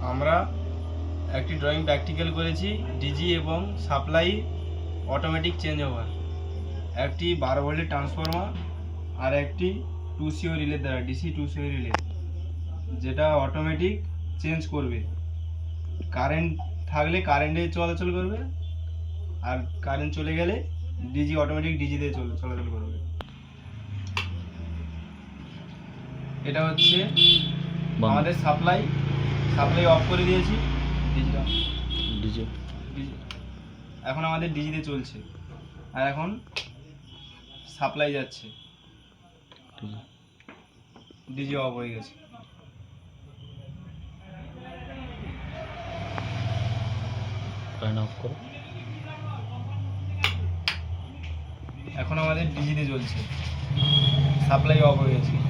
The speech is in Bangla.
আমরা একটি ড্রয়িং প্র্যাকটিক্যাল করেছি ডিজি এবং সাপ্লাই অটোমেটিক চেঞ্জ ওভার একটি বারো ভোল্টের ট্রান্সফরমার আর একটি টু সিও রিলে দ্বারা ডিসি টু সিও রিলে যেটা অটোমেটিক চেঞ্জ করবে। কারেন্ট থাকলে কারেন্টে চলাচল করবে আর কারেন্ট চলে গেলে ডিজি অটোমেটিক ডিজিতে চল চলাচল করবে। এটা হচ্ছে আমাদের সাপ্লাই সাপ্লাই অফ করে দিয়েছি। ডিজিটা ডিজে ডিজি- এখন আমাদের ডিজিতে চলছে। আর এখন সাপ্লাই যাচ্ছে। ডিজি অফ হয়ে গেছে। ফ্যান অফ করো। এখন আমাদের ডিজিতে চলছে। সাপ্লাই অফ হয়ে গেছে।